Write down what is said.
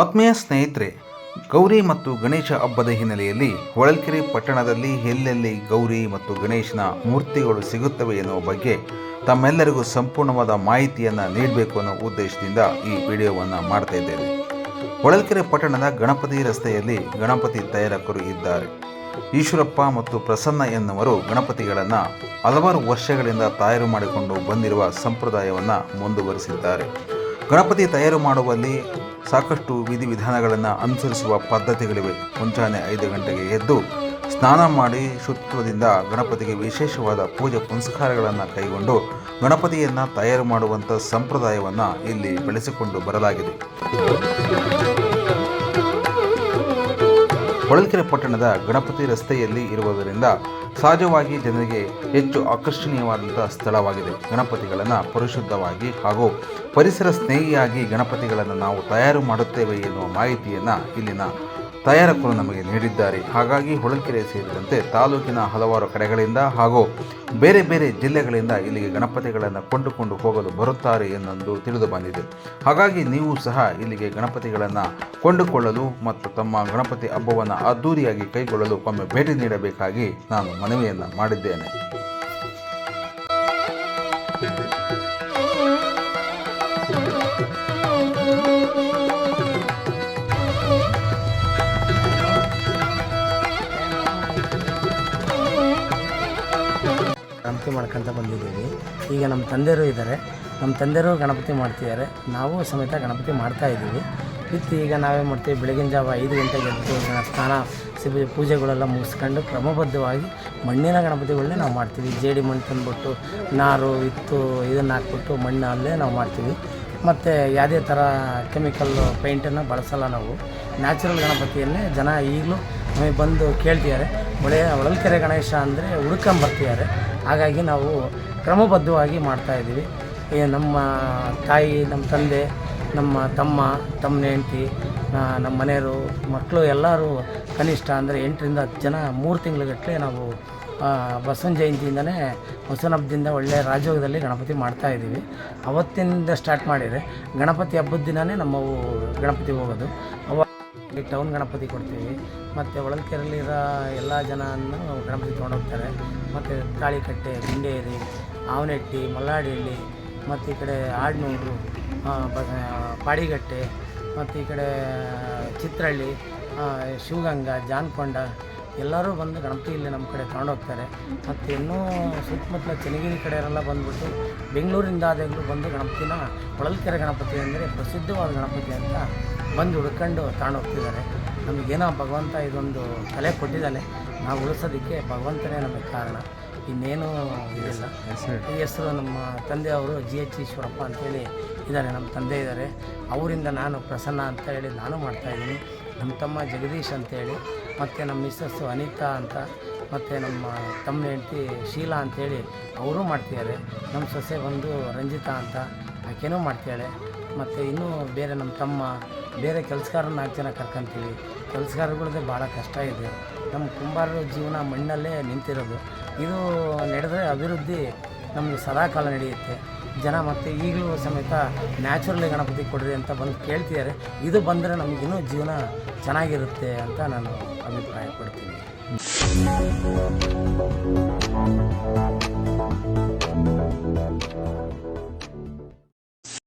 ಆತ್ಮೀಯ ಸ್ನೇಹಿತರೆ, ಗೌರಿ ಮತ್ತು ಗಣೇಶ ಹಬ್ಬದ ಹಿನ್ನೆಲೆಯಲ್ಲಿ ಹೊಳಲ್ಕೆರೆ ಪಟ್ಟಣದಲ್ಲಿ ಎಲ್ಲೆಲ್ಲಿ ಗೌರಿ ಮತ್ತು ಗಣೇಶನ ಮೂರ್ತಿಗಳು ಸಿಗುತ್ತವೆ ಎನ್ನುವ ಬಗ್ಗೆ ತಮ್ಮೆಲ್ಲರಿಗೂ ಸಂಪೂರ್ಣವಾದ ಮಾಹಿತಿಯನ್ನು ನೀಡಬೇಕು ಅನ್ನೋ ಉದ್ದೇಶದಿಂದ ಈ ವಿಡಿಯೋವನ್ನು ಮಾಡ್ತಾ ಇದ್ದೇವೆ. ಹೊಳಲ್ಕೆರೆ ಪಟ್ಟಣದ ಗಣಪತಿ ರಸ್ತೆಯಲ್ಲಿ ಗಣಪತಿ ತಯಾರಕರು ಇದ್ದಾರೆ. ಈಶ್ವರಪ್ಪ ಮತ್ತು ಪ್ರಸನ್ನ ಎನ್ನುವರು ಗಣಪತಿಗಳನ್ನು ಹಲವಾರು ವರ್ಷಗಳಿಂದ ತಯಾರು ಮಾಡಿಕೊಂಡು ಬಂದಿರುವ ಸಂಪ್ರದಾಯವನ್ನು ಮುಂದುವರಿಸಿದ್ದಾರೆ. ಗಣಪತಿ ತಯಾರು ಮಾಡುವಲ್ಲಿ ಸಾಕಷ್ಟು ವಿಧಿವಿಧಾನಗಳನ್ನು ಅನುಸರಿಸುವ ಪದ್ಧತಿಗಳಿವೆ. ಮುಂಜಾನೆ ಐದು ಗಂಟೆಗೆ ಎದ್ದು ಸ್ನಾನ ಮಾಡಿ ಶುತ್ವದಿಂದ ಗಣಪತಿಗೆ ವಿಶೇಷವಾದ ಪೂಜೆ ಪುನಸ್ಕಾರಗಳನ್ನು ಕೈಗೊಂಡು ಗಣಪತಿಯನ್ನು ತಯಾರು ಮಾಡುವಂಥ ಸಂಪ್ರದಾಯವನ್ನು ಇಲ್ಲಿ ಬೆಳೆಸಿಕೊಂಡು ಬರಲಾಗಿದೆ. ಹೊಳಲ್ಕೆರೆ ಪಟ್ಟಣದ ಗಣಪತಿ ರಸ್ತೆಯಲ್ಲಿ ಇರುವುದರಿಂದ ಸಹಜವಾಗಿ ಜನರಿಗೆ ಹೆಚ್ಚು ಆಕರ್ಷಣೀಯವಾದಂಥ ಸ್ಥಳವಾಗಿದೆ. ಗಣಪತಿಗಳನ್ನು ಪರಿಶುದ್ಧವಾಗಿ ಹಾಗೂ ಪರಿಸರ ಸ್ನೇಹಿಯಾಗಿ ಗಣಪತಿಗಳನ್ನು ನಾವು ತಯಾರು ಮಾಡುತ್ತೇವೆ ಎನ್ನುವ ಮಾಹಿತಿಯನ್ನು ಇಲ್ಲಿನ ತಯಾರಕರು ನಮಗೆ ನೀಡಿದ್ದಾರೆ. ಹಾಗಾಗಿ ಹೊಳಲ್ಕೆರೆ ಸೇರಿದಂತೆ ತಾಲೂಕಿನ ಹಲವಾರು ಕಡೆಗಳಿಂದ ಹಾಗೂ ಬೇರೆ ಬೇರೆ ಜಿಲ್ಲೆಗಳಿಂದ ಇಲ್ಲಿಗೆ ಗಣಪತಿಗಳನ್ನು ಕೊಂಡುಕೊಂಡು ಹೋಗಲು ಬರುತ್ತಾರೆ ಎನ್ನೊಂದು ತಿಳಿದು ಬಂದಿದೆ. ಹಾಗಾಗಿ ನೀವು ಸಹ ಇಲ್ಲಿಗೆ ಗಣಪತಿಗಳನ್ನು ಕೊಂಡುಕೊಳ್ಳಲು ಮತ್ತು ತಮ್ಮ ಗಣಪತಿ ಹಬ್ಬವನ್ನು ಅದ್ದೂರಿಯಾಗಿ ಕೈಗೊಳ್ಳಲು ಒಮ್ಮೆ ಭೇಟಿ ನೀಡಬೇಕಾಗಿ ನಾನು ಮನವಿಯನ್ನು ಮಾಡಿದ್ದೇನೆ. ಮಾಡ್ಕೊಂತ ಬಂದಿದ್ದೀವಿ. ಈಗ ನಮ್ಮ ತಂದೆಯರು ಇದ್ದಾರೆ. ನಮ್ಮ ತಂದೆಯರು ಗಣಪತಿ ಮಾಡ್ತಿದ್ದಾರೆ. ನಾವು ಸಮೇತ ಗಣಪತಿ ಮಾಡ್ತಾ ಇದ್ದೀವಿ. ವಿತ್ ಈಗ ನಾವೇ ಮಾಡ್ತೀವಿ? ಬೆಳಗಿನ ಜಾವ ಐದು ಗಂಟೆಗೆ ಎದ್ದು ಸ್ನಾನ, ಸಿಬಿ ಪೂಜೆಗಳೆಲ್ಲ ಮುಗಿಸ್ಕೊಂಡು ಕ್ರಮಬದ್ಧವಾಗಿ ಮಣ್ಣಿನ ಗಣಪತಿಗಳನ್ನೇ ನಾವು ಮಾಡ್ತೀವಿ. ಜೇಡಿ ಮಣ್ಣು ತಂದುಬಿಟ್ಟು ನಾರು, ಇತ್ತು ಇದನ್ನು ಹಾಕ್ಬಿಟ್ಟು ಮಣ್ಣು ಅಲ್ಲೇ ನಾವು ಮಾಡ್ತೀವಿ. ಮತ್ತು ಯಾವುದೇ ಥರ ಕೆಮಿಕಲ್ ಪೇಂಟನ್ನು ಬಳಸಲ್ಲ ನಾವು. ನ್ಯಾಚುರಲ್ ಗಣಪತಿಯನ್ನೇ ಜನ ಈಗಲೂ ನಮಗೆ ಬಂದು ಕೇಳ್ತಿದ್ದಾರೆ. ಒಳ್ಳೆಯ ಹೊಳಲ್ಕೆರೆ ಗಣೇಶ ಅಂದರೆ ಹುಡ್ಕೊಂಬರ್ತಿದ್ದಾರೆ. ಹಾಗಾಗಿ ನಾವು ಕ್ರಮಬದ್ಧವಾಗಿ ಮಾಡ್ತಾಯಿದ್ದೀವಿ ನಮ್ಮ ತಾಯಿ, ನಮ್ಮ ತಂದೆ, ನಮ್ಮ ತಮ್ಮ ತಮ್ಮ ಹೆಂಡತಿ ನಮ್ಮ ಮನೆಯವರು, ಮಕ್ಕಳು ಎಲ್ಲರೂ ಕನಿಷ್ಠ ಅಂದರೆ ಎಂಟರಿಂದ ಹತ್ತು ಜನ ಮೂರು ತಿಂಗಳುಗಟ್ಟಲೆ ನಾವು ಬಸವನ ಜಯಂತಿಯಿಂದನೇ ಹೊಸನ ಹಬ್ಬದಿಂದ ಒಳ್ಳೆಯ ರಾಜಯೋಗದಲ್ಲಿ ಗಣಪತಿ ಮಾಡ್ತಾ ಇದ್ದೀವಿ. ಅವತ್ತಿನಿಂದ ಸ್ಟಾರ್ಟ್ ಮಾಡಿದರೆ ಗಣಪತಿ ಹಬ್ಬದ ದಿನವೇ ನಮ್ಮವು ಗಣಪತಿ ಹೋಗೋದು. ಅವ ಈ ಟೌನ್ ಗಣಪತಿ ಕೊಡ್ತೀವಿ. ಮತ್ತು ಹೊಳಲ್ಕೆರೆಯಲ್ಲಿರೋ ಎಲ್ಲ ಜನನ್ನು ಗಣಪತಿ ತೊಗೊಂಡೋಗ್ತಾರೆ. ಮತ್ತು ತಾಳಿಕಟ್ಟೆ, ಗುಂಡೇರಿ, ಆವನಹಟ್ಟಿ, ಮಲ್ಲಾಡಿಹಳ್ಳಿ, ಮತ್ತು ಈ ಕಡೆ ಆಡ್ನೂರು ಪಾಡಿಗಟ್ಟೆ, ಮತ್ತು ಈ ಕಡೆ ಚಿತ್ರಹಳ್ಳಿ ಶಿವಗಂಗ, ಜಾನ್ಕೊಂಡ ಎಲ್ಲರೂ ಬಂದು ಗಣಪತಿ ಇಲ್ಲಿ ನಮ್ಮ ಕಡೆ ತಗೊಂಡೋಗ್ತಾರೆ ಮತ್ತು ಇನ್ನೂ ಸುತ್ತಮುತ್ತಲ ಚನ್ನಗಿರಿ ಕಡೆಯವರೆಲ್ಲ ಬಂದ್ಬಿಟ್ಟು ಬೆಂಗಳೂರಿಂದ ಆದಾಗಲೂ ಬಂದು ಗಣಪತಿನ ಹೊಳಲ್ಕೆರೆ ಗಣಪತಿ ಅಂದರೆ ಪ್ರಸಿದ್ಧವಾದ ಗಣಪತಿ ಅಂತ ಬಂದು ಹುಡ್ಕೊಂಡು ತಗೊಂಡೋಗ್ತಿದ್ದಾರೆ ನಮಗೇನೋ ಭಗವಂತ ಇದೊಂದು ಕಲೆ ಕೊಟ್ಟಿದ್ದಾನೆ. ನಾವು ಉಳಿಸೋದಕ್ಕೆ ಭಗವಂತನೇ ನಮಗೆ ಕಾರಣ. ಇನ್ನೇನು ಇದಿಲ್ಲ ಈ ಹೆಸರು ನಮ್ಮ ತಂದೆಯವರು ಜಿ ಎಚ್ ಈಶ್ವರಪ್ಪ ಅಂತೇಳಿ ಇದ್ದಾರೆ. ನಮ್ಮ ತಂದೆ ಇದ್ದಾರೆ. ಅವರಿಂದ ನಾನು ಪ್ರಸನ್ನ ಅಂತ ಹೇಳಿ ನಾನು ಮಾಡ್ತಾಯಿದ್ದೀನಿ ನಮ್ಮ ತಮ್ಮ ಜಗದೀಶ್ ಅಂತೇಳಿ ಮತ್ತು ನಮ್ಮ ಮಿಸ್ಸಸ್ಸು ಅನಿತಾ ಅಂತ, ಮತ್ತು ನಮ್ಮ ತಮ್ಮ ಹೆಂಡತಿ ಶೀಲಾ ಅಂತೇಳಿ ಅವರು ಮಾಡ್ತಿದ್ದಾರೆ. ನಮ್ಮ ಸೊಸೆ ಬಂದು ರಂಜಿತಾ ಅಂತ, ಆಕೆನೂ ಮಾಡ್ತಾಳೆ ಮತ್ತು ಇನ್ನೂ ಬೇರೆ ನಮ್ಮ ತಮ್ಮ, ಬೇರೆ ಕೆಲಸಗಾರನ ನಾಲ್ಕು ಜನ ಕರ್ಕೊಂತೀವಿ. ಕೆಲಸಗಾರಗಳದ್ದು ಭಾಳ ಕಷ್ಟ ಇದೆ. ನಮ್ಮ ಕುಂಬಾರರ ಜೀವನ ಮಣ್ಣಲ್ಲೇ ನಿಂತಿರೋದು. ಇದು ನಡೆದ್ರೆ ಅಭಿವೃದ್ಧಿ ನಮಗೆ ಸದಾಕಾಲ ನಡೆಯುತ್ತೆ. ಜನ ಮತ್ತು ಈಗಲೂ ಸಮೇತ ನ್ಯಾಚುರಲಿ ಗಣಪತಿ ಕೊಡ್ರಿ ಅಂತ ಬಂದು ಕೇಳ್ತಿದ್ದಾರೆ. ಇದು ಬಂದರೆ ನಮಗಿನ್ನೂ ಜೀವನ ಚೆನ್ನಾಗಿರುತ್ತೆ ಅಂತ ನಾನು ಅಭಿಪ್ರಾಯ ಪಡ್ತೀನಿ